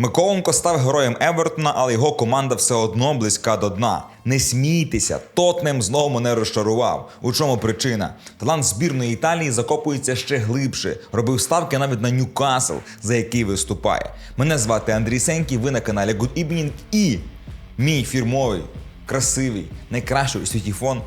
Миколенко став героєм Евертона, але його команда все одно близька до дна. Не смійтеся, Тотнем знову мене розчарував. У чому причина? Талант збірної Італії закопується ще глибше. Робив ставки навіть на Ньюкасл, за який виступає. Мене звати Андрій Сенький, ви на каналі Good Evening і мій фірмовий, красивий, найкращий у світі фон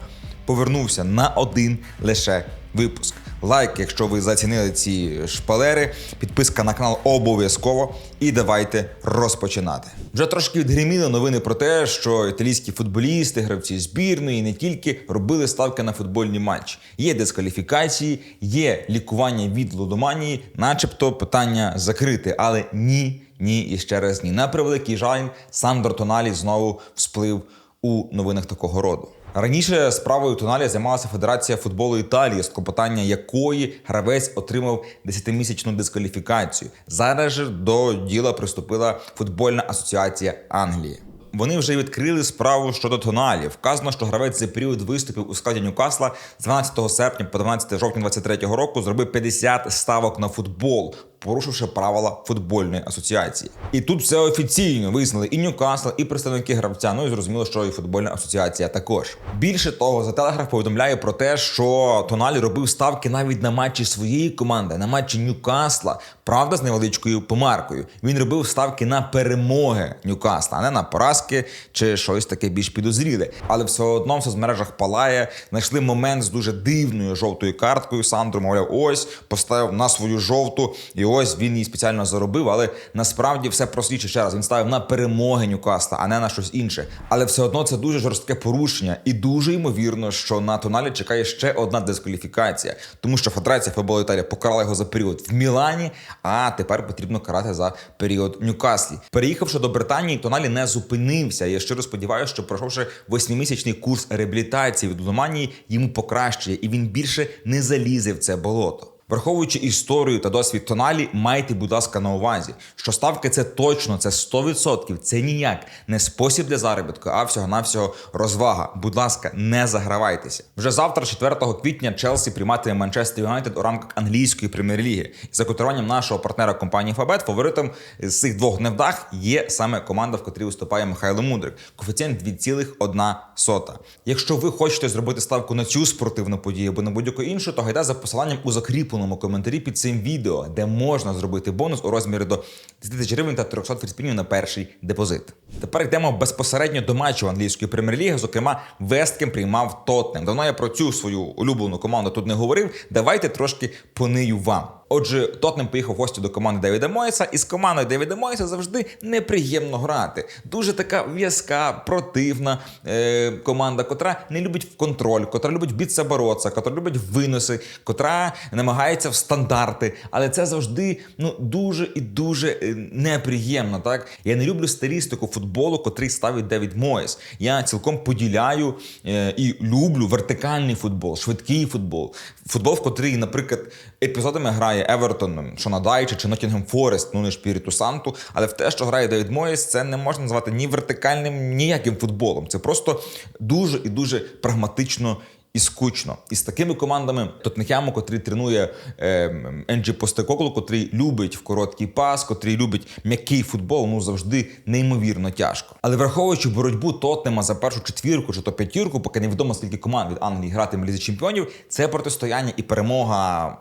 повернувся на один лише випуск. Лайк, якщо ви зацінили ці шпалери, підписка на канал обов'язково. І давайте розпочинати. Вже трошки відгриміли новини про те, що італійські футболісти, гравці збірної, не тільки робили ставки на футбольні матчі. Є дискваліфікації, є лікування від лудоманії, начебто питання закрите, але ні, ні і ще раз ні. На превеликий жаль, Сандро Тоналі знову всплив у новинах такого роду. Раніше справою Тоналі займалася Федерація футболу Італії, з клопотання якої гравець отримав 10-місячну дискваліфікацію. Зараз же до діла приступила футбольна асоціація Англії. Вони вже відкрили справу щодо Тоналі. Вказано, що гравець за період виступів у складі Ньюкасла з 12 серпня по 12 жовтня 23 року зробив 50 ставок на футбол, порушивши правила футбольної асоціації. І тут все офіційно визнали і Ньюкасл, і представники гравця. Ну і зрозуміло, що і футбольна асоціація також. Більше того, за телеграф повідомляє про те, що Тоналі робив ставки навіть на матчі своєї команди, на матчі Ньюкасла. Правда, з невеличкою помаркою. Він робив ставки на перемоги Ньюкасла, а не на поразки чи щось таке більш підозріле. Але все одно в соцмережах палає. Знайшли момент з дуже дивною жовтою карткою. Сандру, мовляв, ось поставив на свою жовту, і ось він її спеціально заробив. Але насправді все простіше ще раз. Він ставив на перемоги Ньюкасла, а не на щось інше. Але все одно це дуже жорстке порушення, і дуже ймовірно, що на тоналі чекає ще одна дискваліфікація, тому що Федерація футболу Італії покарала його за період в Мілані. А тепер потрібно карати за період в Ньюкаслі. Переїхавши до Британії, Тоналі не зупинився. Я щиро сподіваюся, що пройшовши восьмимісячний курс реабілітації від лудоманії, йому покращує, і він більше не залізе в це болото. Враховуючи історію та досвід Тоналі, майте, будь ласка, на увазі, що ставки це точно, це 100%, це ніяк не спосіб для заробітку, а всього-навсього розвага. Будь ласка, не загравайтеся. Вже завтра, 4 квітня, Челсі прийматиме Манчестер Юнайтед у рамках англійської прем'єр-ліги. За котируванням нашого партнера компанії Фабет, фаворитом з цих двох невдах є саме команда, в котрій виступає Михайло Мудрик. Коефіцієнт 2,1. Якщо ви хочете зробити ставку на цю спортивну подію або на будь-яку іншу, то гайда за посиланням у закріпленому коментарі під цим відео, де можна зробити бонус у розмірі до 10 тисяч гривень та 300 фріспінів на перший депозит. Тепер йдемо безпосередньо до матчу англійської прем'єр-ліги. Зокрема, Весткем приймав Тотнем. Давно я про цю свою улюблену команду тут не говорив. Давайте трошки понию вам. Отже, Тотнем поїхав в гості до команди Девіда Моїса, і з командою Девіда Моїса завжди неприємно грати. Дуже така в'язка, противна е, команда, котра не любить контроль, котра любить битися боротися, котра любить виноси, котра намагається в стандарти. Але це завжди ну дуже і дуже е, неприємно. Так я не люблю стилістику футболу, котрий ставить Девід Моїс. Я цілком поділяю е, і люблю вертикальний футбол, швидкий футбол, футбол, в котрий, наприклад, епізодами грає Евертон, Дайчі чи Ноттінгем Форест, ну не Шпіріту Санту. Але в те, що грає Девід Моїс, це не можна назвати ні вертикальним, ніяким футболом. Це просто дуже і дуже прагматично. І скучно. І з такими командами Тотнехяму, котрий тренує е, Енджі Постекоклу, котрий любить в короткий пас, котрий любить м'який футбол, ну завжди неймовірно тяжко. Але враховуючи боротьбу Тотнема за першу четвірку чи то п'ятірку, поки невідомо скільки команд від Англії гратиме в Лізі Чемпіонів, це протистояння і перемога.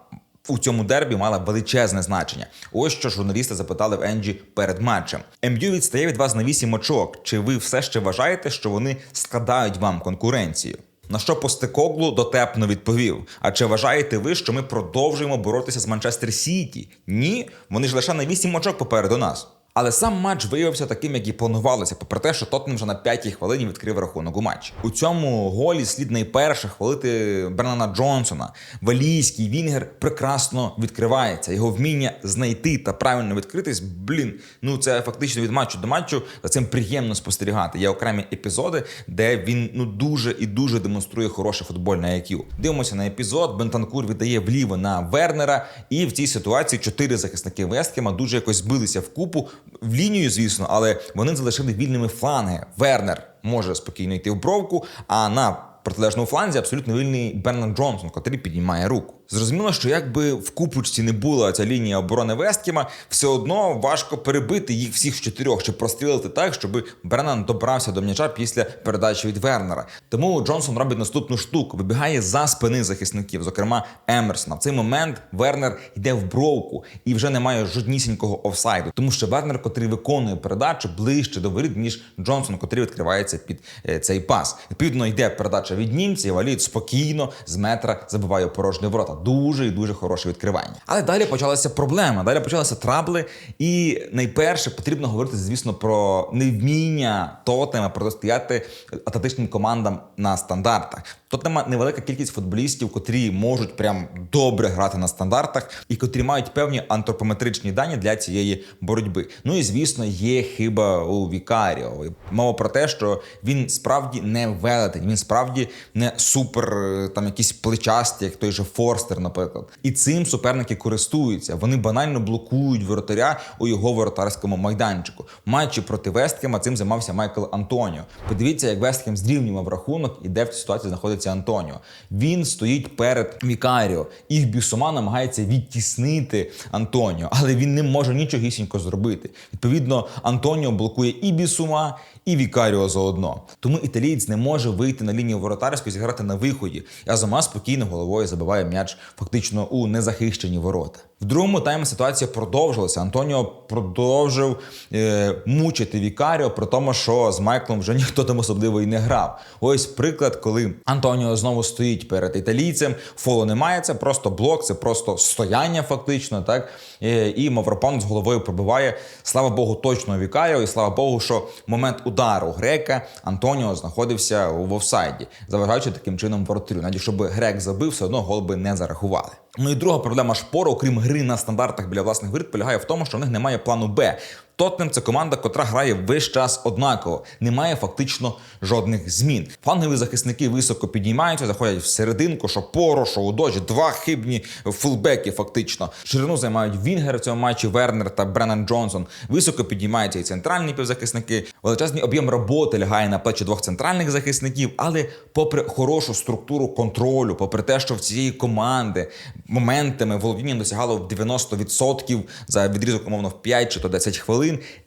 У цьому дербі мала величезне значення. Ось що журналісти запитали в Енджі перед матчем. МЮ відстає від вас на 8 очок. Чи ви все ще вважаєте, що вони складають вам конкуренцію? На що Постекоглу дотепно відповів: А чи вважаєте ви, що ми продовжуємо боротися з Манчестер Сіті? Ні, вони ж лише на 8 очок попереду нас. Але сам матч виявився таким, як і планувалося, попри те, що Тоттенхем вже на п'ятій хвилині відкрив рахунок у матчі. У цьому голі слід найперше хвалити Бернана Джонсона. Валійський Вінгер прекрасно відкривається. Його вміння знайти та правильно відкритись. Блін, ну це фактично від матчу до матчу. За цим приємно спостерігати. Є окремі епізоди, де він ну дуже і дуже демонструє хороше футбольне IQ. Дивимося на епізод. Бентанкур віддає вліво на Вернера, і в цій ситуації чотири захисники Весткема дуже якось збилися в купу в лінію, звісно, але вони залишили вільними фланги. Вернер може спокійно йти в бровку, а на протилежному фланзі абсолютно вільний Бернард Джонсон, котрий піднімає руку. Зрозуміло, що якби в купочці не була ця лінія оборони Весткіма, все одно важко перебити їх всіх з чотирьох, чи прострілити так, щоб Бреннан добрався до м'яча після передачі від Вернера. Тому Джонсон робить наступну штуку: вибігає за спини захисників, зокрема Емерсона. В цей момент Вернер йде в бровку і вже немає жоднісінького офсайду, тому що Вернер, котрий виконує передачу ближче до воріт, ніж Джонсон, котрий відкривається під е, цей пас. Відповідно, йде передача від німця, і Валіт спокійно з метра забиває порожні ворота. Дуже і дуже хороше відкривання. Але далі почалася проблема. Далі почалися трабли. І найперше потрібно говорити, звісно, про невміння Тотема протистояти атлетичним командам на стандартах. Тотема невелика кількість футболістів, котрі можуть прям добре грати на стандартах і котрі мають певні антропометричні дані для цієї боротьби. Ну і звісно, є хиба у Вікаріо. Мова про те, що він справді не велетень, він справді не супер е, там якісь плечасті, як той же Форстер, наприклад. І цим суперники користуються. Вони банально блокують воротаря у його воротарському майданчику. Матчі проти Вестхема цим займався Майкл Антоніо. Подивіться, як Вестхем зрівнював рахунок і де в цій ситуації знаходиться Антоніо. Він стоїть перед Вікаріо. Їх бісума намагається відтіснити Антоніо, але він не може нічогісінько зробити. Відповідно, Антоніо блокує і бісума, і Вікаріо заодно. Тому італієць не може вийти на лінію воротарську і зіграти на виході. Азома спокійно головою забиває м'яч фактично у незахищені ворота. В другому таймі ситуація продовжилася. Антоніо продовжив е, мучити Вікаріо, при тому, що з Майклом вже ніхто там особливо і не грав. Ось приклад, коли Антоніо знову стоїть перед італійцем, фолу немає, це просто блок, це просто стояння, фактично. Так е, і Мавропан з головою пробиває. Слава Богу, точно Вікаріо, і слава Богу, що момент удару грека Антоніо знаходився в офсайді, заважаючи таким чином воротарю. Навіть щоб грек забив, все одно гол би не зарахували. Ну і друга проблема шпору, окрім гри на стандартах біля власних воріт, полягає в тому, що в них немає плану Б. Тотнем це команда, котра грає весь час однаково. Немає фактично жодних змін. Флангові захисники високо підіймаються, заходять в серединку, що поро, що у дожі, два хибні фулбеки, фактично. Ширину займають Вінгер в цьому матчі Вернер та Бреннан Джонсон. Високо підіймаються і центральні півзахисники. Величезний об'єм роботи лягає на плечі двох центральних захисників, але попри хорошу структуру контролю, попри те, що в цієї команди моментами володіння досягало 90% за відрізок, умовно, в 5 чи то 10 хвилин,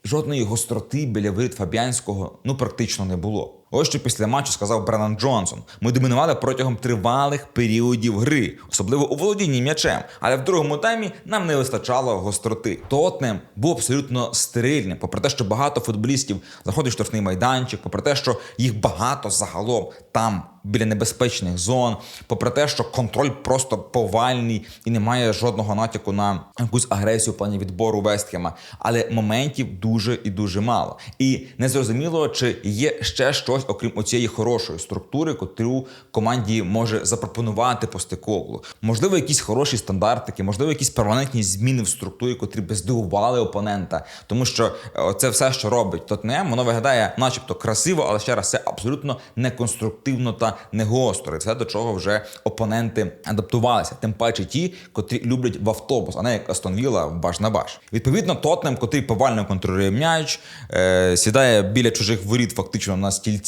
жодної гостроти біля вирід Фабіанського ну практично не було. Ось що після матчу сказав Бреннан Джонсон. Ми домінували протягом тривалих періодів гри, особливо у володінні м'ячем. Але в другому таймі нам не вистачало гостроти. Тотнем був абсолютно стерильним, попри те, що багато футболістів заходить в штрафний майданчик, попри те, що їх багато загалом там біля небезпечних зон, попри те, що контроль просто повальний і немає жодного натяку на якусь агресію в плані відбору Вестхема. Але моментів дуже і дуже мало. І незрозуміло, чи є ще щось, окрім оцієї хорошої структури, котру команді може запропонувати Постекоглу. Можливо, якісь хороші стандартики, можливо, якісь перманентні зміни в структурі, котрі б здивували опонента. Тому що е, це все, що робить Тотнем, воно виглядає, начебто, красиво, але ще раз це абсолютно неконструктивно та не гостро. І Це до чого вже опоненти адаптувалися. Тим паче ті, котрі люблять в автобус, а не як Астон Вілла баш на баш. Відповідно, Тотнем, котрий повально контролює м'яч, е, сідає біля чужих воріт, фактично на стільці,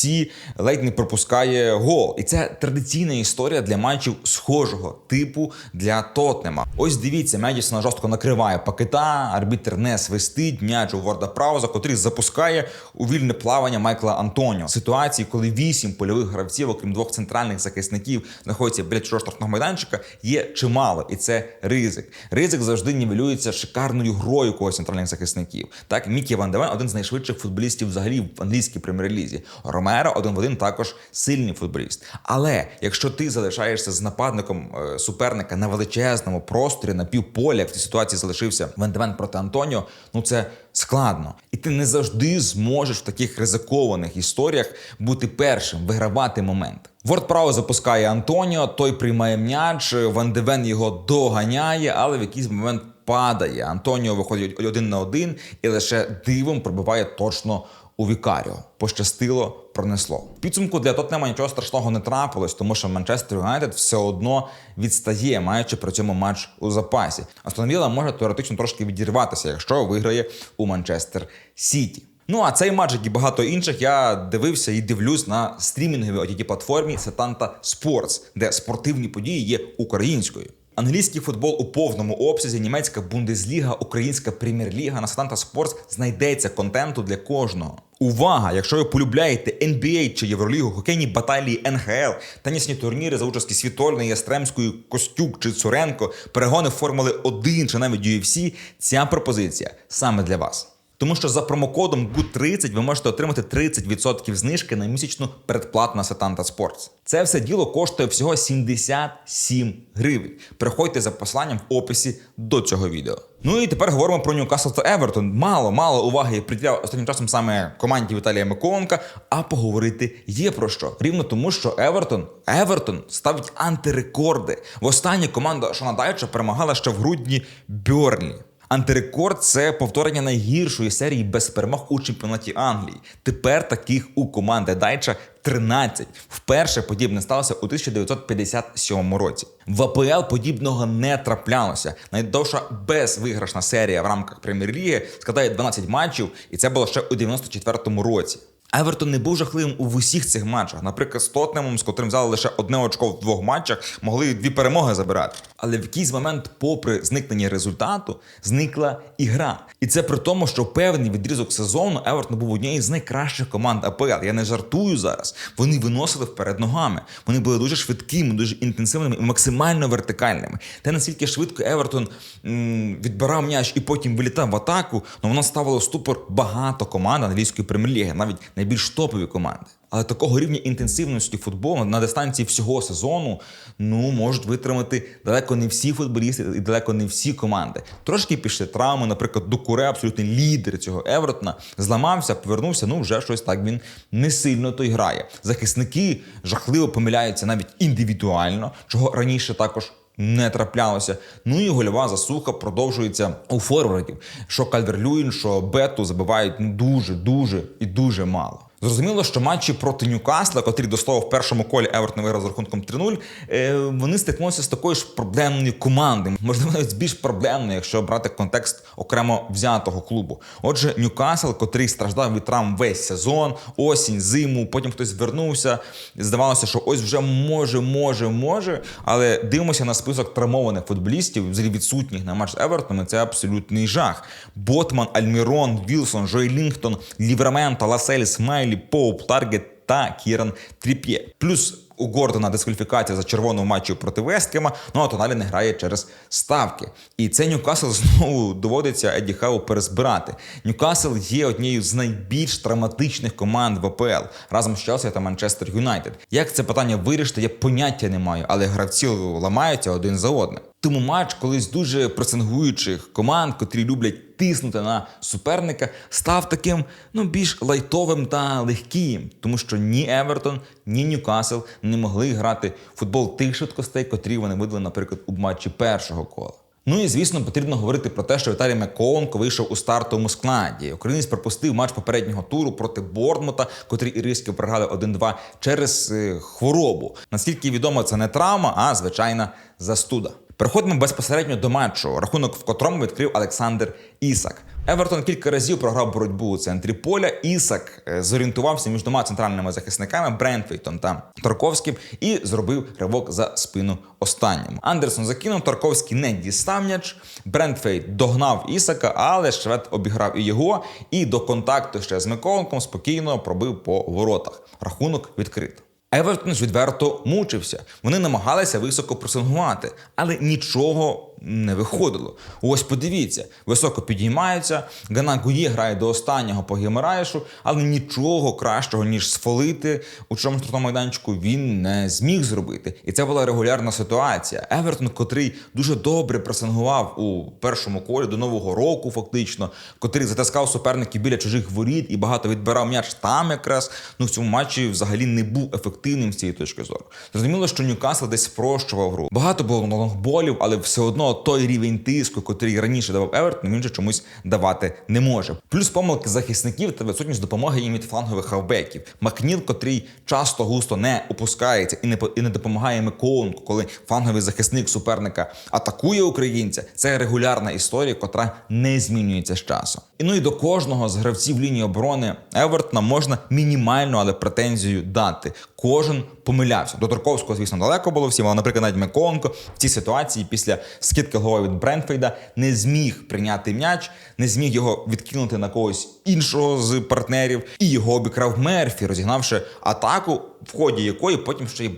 ледь не пропускає гол. І це традиційна історія для матчів схожого типу для Тотнема. Ось дивіться, Медісона жорстко накриває пакета, арбітр не свистить, м'яч у Ворда Прауза, котрий запускає у вільне плавання Майкла Антоніо. Ситуації, коли вісім польових гравців, окрім двох центральних захисників, знаходяться біля чужого штрафного майданчика, є чимало, і це ризик. Ризик завжди нівелюється шикарною грою когось центральних захисників. Так, Мікі Ван Девен один з найшвидших футболістів взагалі в англійській прем'єр-лізі. Ромеро один в один також сильний футболіст. Але якщо ти залишаєшся з нападником е, суперника на величезному просторі на півполя, як в цій ситуації залишився Ван Девен проти Антоніо, ну це складно. І ти не завжди зможеш в таких ризикованих історіях бути першим, вигравати момент. Ворд право запускає Антоніо, той приймає м'яч, Ван Девен його доганяє, але в якийсь момент падає. Антоніо виходить один на один і лише дивом пробиває точно у Вікаріо. Пощастило, пронесло. В Підсумку для Тотнема нічого страшного не трапилось, тому що Манчестер Юнайтед все одно відстає, маючи при цьому матч у запасі. Астон може теоретично трошки відірватися, якщо виграє у Манчестер Сіті. Ну а цей матч, як і багато інших, я дивився і дивлюсь на стрімінговій ott платформі Setanta Sports, де спортивні події є українською. Англійський футбол у повному обсязі, німецька бундесліга, українська прем'єр-ліга на Сатанта Спортс знайдеться контенту для кожного. Увага! Якщо ви полюбляєте NBA чи Євролігу, хокейні баталії НХЛ, тенісні турніри за участі Світольної, Ястремської, Костюк чи Цуренко, перегони Формули 1 чи навіть UFC, ця пропозиція саме для вас. Тому що за промокодом GUT30 ви можете отримати 30% знижки на місячну передплату на Сатанта Спортс. Це все діло коштує всього 77 гривень. Переходьте за посиланням в описі до цього відео. Ну і тепер говоримо про Ньюкасл та Евертон. Мало, мало уваги приділяв останнім часом саме команді Віталія Миколенка, а поговорити є про що. Рівно тому, що Евертон, Евертон ставить антирекорди. Востаннє команда Шона перемагала ще в грудні Бьорлі. Антирекорд це повторення найгіршої серії без перемог у чемпіонаті Англії. Тепер таких у команди Дайча 13. Вперше подібне сталося у 1957 році. В АПЛ подібного не траплялося. Найдовша безвиграшна серія в рамках прем'єр-ліги складає 12 матчів, і це було ще у 94-му році. Евертон не був жахливим у усіх цих матчах. Наприклад, з Тотнемом, з котрим взяли лише одне очко в двох матчах, могли дві перемоги забирати. Але в якийсь момент, попри зникнення результату, зникла і гра. І це при тому, що певний відрізок сезону Евертон був однією з найкращих команд АПЛ. Я не жартую зараз. Вони виносили вперед ногами. Вони були дуже швидкими, дуже інтенсивними і максимально вертикальними. Те наскільки швидко Евертон м, відбирав м'яч і потім вилітав в атаку, ну воно ставило ступор багато команд англійської прем'єр-ліги, навіть найбільш топові команди. Але такого рівня інтенсивності футболу на дистанції всього сезону ну можуть витримати далеко не всі футболісти і далеко не всі команди. Трошки пішли травми, наприклад, Дукуре, абсолютний лідер цього Евертона, зламався, повернувся. Ну вже щось так він не сильно то й грає. Захисники жахливо помиляються навіть індивідуально, чого раніше також. Не траплялося. Ну і гольова засуха продовжується у форвардів. Що Кальвер-Люїн, що Бету забивають ну, дуже, дуже і дуже мало. Зрозуміло, що матчі проти Ньюкасла, котрі до слова в першому колі Евертон виграв з рахунком 3-0, е, вони стикнулися з такою ж проблемною командою, можливо, навіть більш проблемною, якщо брати контекст окремо взятого клубу. Отже, Ньюкасл, котрий страждав від травм весь сезон, осінь, зиму, потім хтось звернувся. Здавалося, що ось вже може, може, може. Але дивимося на список травмованих футболістів, взагалі відсутніх на матч з Евертоном. Це абсолютний жах. Ботман, Альмірон, Вілсон, Джой Лінгтон, Ліврамента, Ласель, Смайлі, Поуп, Таргет та Кіран Тріп'є. Плюс у Гордона дискваліфікація за червону матчі проти Весткема, ну а Тоналі не грає через ставки. І це Ньюкасл знову доводиться Еді Хау перезбирати. Ньюкасл є однією з найбільш травматичних команд в АПЛ разом з Челсі та Манчестер Юнайтед. Як це питання вирішити, я поняття не маю, але гравці ламаються один за одним. Тому матч колись дуже пресингуючих команд, котрі люблять тиснути на суперника, став таким ну більш лайтовим та легким, тому що ні Евертон, ні Ньюкасл не могли грати в футбол тих швидкостей, котрі вони видали, наприклад, у матчі першого кола. Ну і звісно, потрібно говорити про те, що Віталій Маколенко вийшов у стартовому складі. Українець пропустив матч попереднього туру проти Бордмута, котрі ірийські програли 1-2 через е, хворобу. Наскільки відомо, це не травма, а звичайна застуда. Переходимо безпосередньо до матчу, рахунок в котрому відкрив Олександр Ісак. Евертон кілька разів програв боротьбу у центрі поля. Ісак е, зорієнтувався між двома центральними захисниками Брентфейтом та Тарковським і зробив ривок за спину останньому. Андерсон закинув, Тарковський не дістав м'яч. Брентфейт догнав Ісака, але швед обіграв і його. І до контакту ще з Миколенком спокійно пробив по воротах. Рахунок відкрито. Евертон відверто мучився. Вони намагалися високо пресингувати, але нічого не виходило. Ось подивіться, високо підіймаються. Гана Гує грає до останнього по Гемераєшу, але нічого кращого, ніж сфолити у чомусь штрафному майданчику, він не зміг зробити. І це була регулярна ситуація. Евертон, котрий дуже добре пресингував у першому колі до нового року, фактично, котрий затискав суперників біля чужих воріт і багато відбирав м'яч там, якраз ну в цьому матчі взагалі не був ефективним з цієї точки зору. Зрозуміло, що Ньюкасл десь спрощував гру. Багато було лонгболів, але все одно той рівень тиску, котрий раніше давав Евертон, він же чомусь давати не може. Плюс помилки захисників та відсутність допомоги їм від флангових хавбеків. Макніл, котрий часто густо не опускається і не і не допомагає Миколенку, коли фланговий захисник суперника атакує українця. Це регулярна історія, котра не змінюється з часом. І ну і до кожного з гравців лінії оборони Евертона можна мінімальну, але претензію дати. Кожен помилявся. До Тарковського, звісно, далеко було всім, але, наприклад, навіть Миколенко в цій ситуації після скидки голови від Брентфейда не зміг прийняти м'яч, не зміг його відкинути на когось іншого з партнерів, і його обікрав Мерфі, розігнавши атаку, в ході якої потім ще й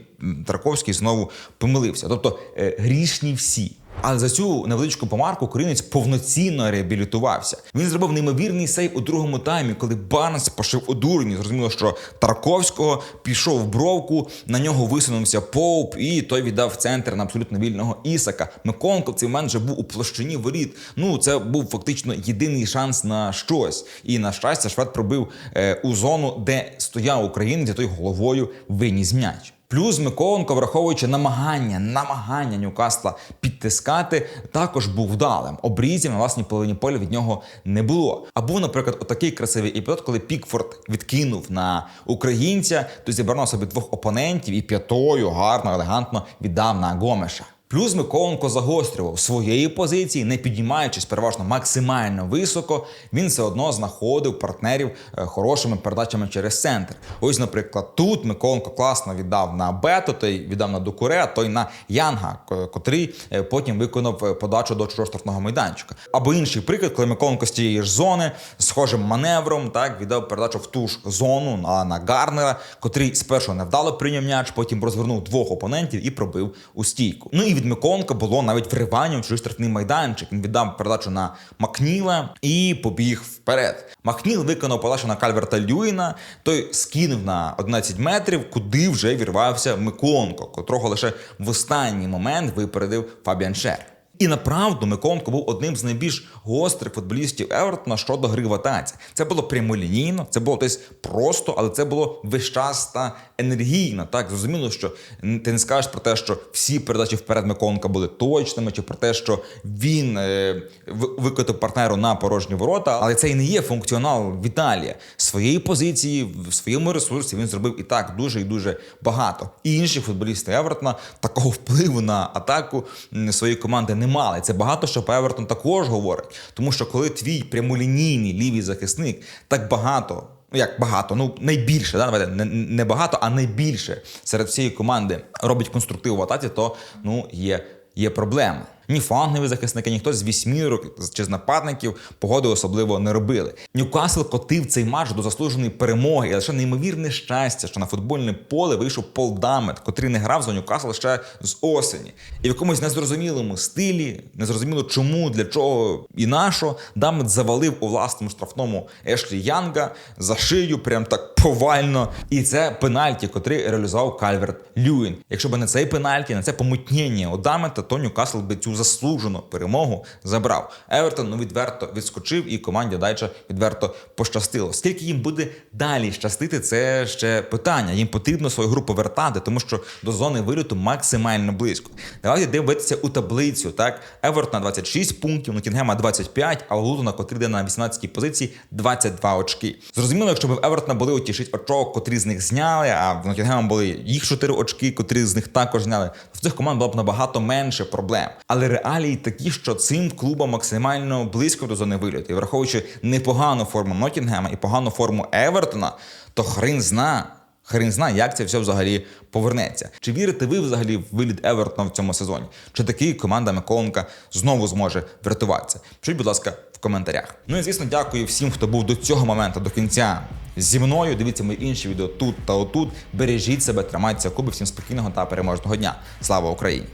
Тарковський знову помилився. Тобто е, грішні всі. Але за цю невеличку помарку українець повноцінно реабілітувався. Він зробив неймовірний сейв у другому таймі, коли Барнс пошив у дурні. Зрозуміло, що Тарковського пішов в бровку, на нього висунувся Поуп, і той віддав центр на абсолютно вільного Ісака. Миколенко в цей момент вже був у площині воріт. Ну це був фактично єдиний шанс на щось. І на щастя, швед пробив е, у зону, де стояв українець, і той головою виніс м'яч. Плюс Миколенко, враховуючи намагання, намагання Ньюкасла підтискати, також був вдалим. Обрізів на власній половині поля від нього не було. А був, наприклад, отакий красивий епізод, коли Пікфорд відкинув на українця, то зібрав собі двох опонентів і п'ятою гарно, елегантно віддав на Гомеша. Плюс Миколенко загострював своєї позиції, не піднімаючись переважно максимально високо, він все одно знаходив партнерів е, хорошими передачами через центр. Ось, наприклад, тут Миколенко класно віддав на Бето, той віддав на Дукуре, а той на Янга, котрий е, потім виконав е, подачу до чужого штрафного майданчика. Або інший приклад, коли Миколенко з тієї ж зони схожим маневром так віддав передачу в ту ж зону на, на Гарнера, котрий спершу невдало прийняв м'яч, потім розвернув двох опонентів і пробив у стійку. Ну і від Миконка було навіть вривання в чужий штрафний майданчик. Він віддав передачу на Макніла і побіг вперед. Макніл виконав подачу на Кальверта Люїна. Той скинув на 11 метрів, куди вже вірвався Миконко, котрого лише в останній момент випередив Фабіан Шер. І направду Миколенко був одним з найбільш гострих футболістів Евертона щодо гри в атаці. Це було прямолінійно, це було десь просто, але це було весь час та енергійно. Так зрозуміло, що ти не скажеш про те, що всі передачі вперед Миколенка були точними, чи про те, що він е, викотив партнеру на порожні ворота. Але це і не є функціонал Віталія. Своєї позиції в своєму ресурсі він зробив і так дуже і дуже багато. І інші футболісти Евертона такого впливу на атаку своєї команди не мали. Це багато що про Евертон також говорить. Тому що коли твій прямолінійний лівий захисник так багато. Ну, як багато, ну найбільше, да, давайте, не, не багато, а найбільше серед всієї команди робить конструктив в атаці, то ну є, є проблема. Ні флангові захисники, ні хтось з вісьмірок чи з нападників погоди особливо не робили. Ньюкасл котив цей матч до заслуженої перемоги, і лише неймовірне щастя, що на футбольне поле вийшов Пол Дамет, котрий не грав за Ньюкасл ще з осені. І в якомусь незрозумілому стилі, незрозуміло чому, для чого і на що, Дамет завалив у власному штрафному Ешлі Янга за шию, прям так повально. І це пенальті, котрий реалізував Кальверт Люїн. Якщо б не цей пенальті, не це помутнення Дамета, то Ньюкасл би цю заслужену перемогу забрав. Евертон ну відверто відскочив, і команді дальше відверто пощастило. Скільки їм буде далі щастити, це ще питання. Їм потрібно свою гру повертати, тому що до зони виліту максимально близько. Давайте дивитися у таблицю. Так, Евертон на 26 пунктів, Нотінгема 25, а Лутона, котрий йде на 18-й позиції, 22 очки. Зрозуміло, якщо б в Евертона були оті 6 очок, котрі з них зняли, а в Нотінгема були їх 4 очки, котрі з них також зняли, в цих команд було б набагато менше проблем. Але реалії такі, що цим клубам максимально близько до зони виліту. І враховуючи непогану форму Нотінгема і погану форму Евертона, то хрен зна. Хрен знає, як це все взагалі повернеться. Чи вірите ви взагалі в виліт Евертона в цьому сезоні? Чи таки команда Миколенка знову зможе врятуватися? Пишіть, будь ласка, в коментарях. Ну і звісно, дякую всім, хто був до цього моменту, до кінця зі мною. Дивіться мої інші відео тут та отут. Бережіть себе, тримайтеся куби. Всім спокійного та переможного дня. Слава Україні!